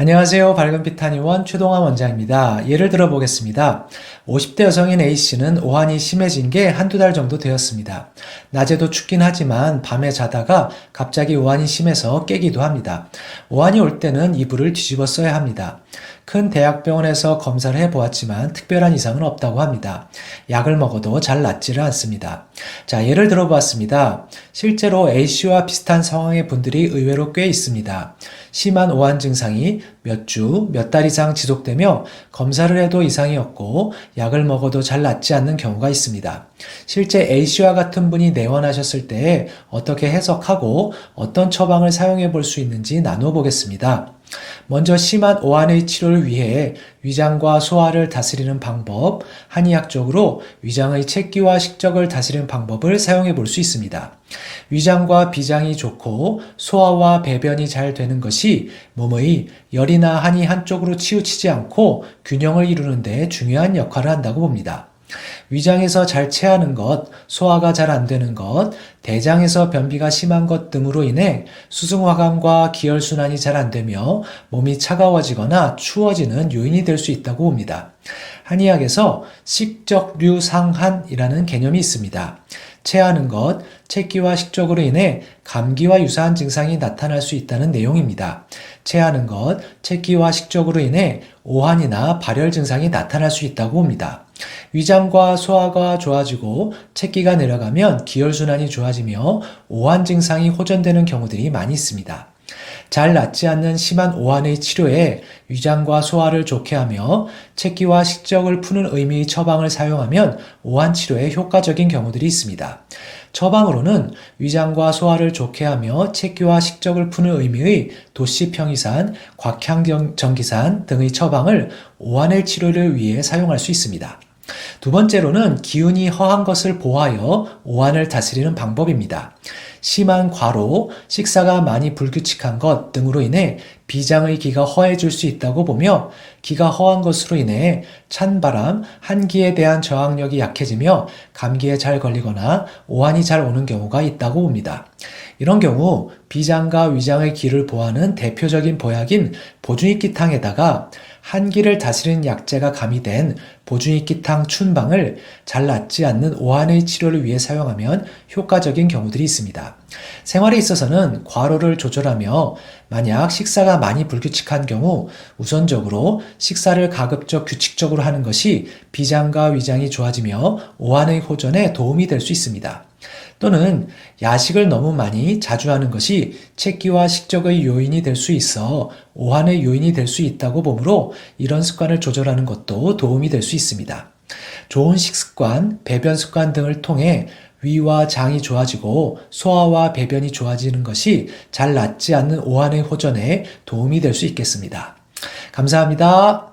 안녕하세요. 밝은 피타니원 최동환 원장입니다. 예를 들어 보겠습니다. 50대 여성인 A씨는 오한이 심해진 게 한두 달 정도 되었습니다. 낮에도 춥긴 하지만 밤에 자다가 갑자기 오한이 심해서 깨기도 합니다. 오한이 올 때는 이불을 뒤집어 써야 합니다. 큰 대학병원에서 검사를 해보았지만 특별한 이상은 없다고 합니다. 약을 먹어도 잘 낫지를 않습니다. 자, 예를 들어 보았습니다. 실제로 A씨와 비슷한 상황의 분들이 의외로 꽤 있습니다. 심한 오한 증상이 몇 주, 몇 달 이상 지속되며 검사를 해도 이상이 없고 약을 먹어도 잘 낫지 않는 경우가 있습니다. 실제 A씨와 같은 분이 내원하셨을 때 어떻게 해석하고 어떤 처방을 사용해 볼 수 있는지 나누어 보겠습니다. 먼저 심한 오한의 치료를 위해 위장과 소화를 다스리는 방법, 한의학적으로 위장의 채기와 식적을 다스리는 방법을 사용해 볼 수 있습니다. 위장과 비장이 좋고 소화와 배변이 잘 되는 것이 몸의 열이나 한이 한쪽으로 치우치지 않고 균형을 이루는 데 중요한 역할을 한다고 봅니다. 위장에서 잘 체하는 것, 소화가 잘 안 되는 것, 대장에서 변비가 심한 것 등으로 인해 수승화감과 기혈순환이 잘 안 되며 몸이 차가워지거나 추워지는 요인이 될 수 있다고 봅니다. 한의학에서 식적류상한이라는 개념이 있습니다. 체하는 것, 체기와 식적으로 인해 감기와 유사한 증상이 나타날 수 있다는 내용입니다. 체하는 것, 체기와 식적으로 인해 오한이나 발열 증상이 나타날 수 있다고 봅니다. 위장과 소화가 좋아지고 체기가 내려가면 기혈순환이 좋아지며 오한 증상이 호전되는 경우들이 많이 있습니다. 잘 낫지 않는 심한 오한의 치료에 위장과 소화를 좋게 하며 체기와 식적을 푸는 의미의 처방을 사용하면 오한 치료에 효과적인 경우들이 있습니다. 처방으로는 위장과 소화를 좋게 하며 체기와 식적을 푸는 의미의 도시평이산, 곽향전기산 등의 처방을 오한의 치료를 위해 사용할 수 있습니다. 두 번째로는 기운이 허한 것을 보하여 오한을 다스리는 방법입니다. 심한 과로, 식사가 많이 불규칙한 것 등으로 인해 비장의 기가 허해질 수 있다고 보며 기가 허한 것으로 인해 찬바람, 한기에 대한 저항력이 약해지며 감기에 잘 걸리거나 오한이 잘 오는 경우가 있다고 봅니다. 이런 경우 비장과 위장의 기를 보하는 대표적인 보약인 보중익기탕에다가 한기를 다스리는 약재가 가미된 보중익기탕 춘방을 잘 낫지 않는 오한의 치료를 위해 사용하면 효과적인 경우들이 있습니다. 생활에 있어서는 과로를 조절하며 만약 식사가 많이 불규칙한 경우 우선적으로 식사를 가급적 규칙적으로 하는 것이 비장과 위장이 좋아지며 오한의 호전에 도움이 될 수 있습니다. 또는 야식을 너무 많이 자주 하는 것이 체기와 식적의 요인이 될 수 있어 오한의 요인이 될 수 있다고 보므로 이런 습관을 조절하는 것도 도움이 될 수 있습니다. 좋은 식습관, 배변 습관 등을 통해 위와 장이 좋아지고 소화와 배변이 좋아지는 것이 잘 낫지 않는 오한의 호전에 도움이 될 수 있겠습니다. 감사합니다.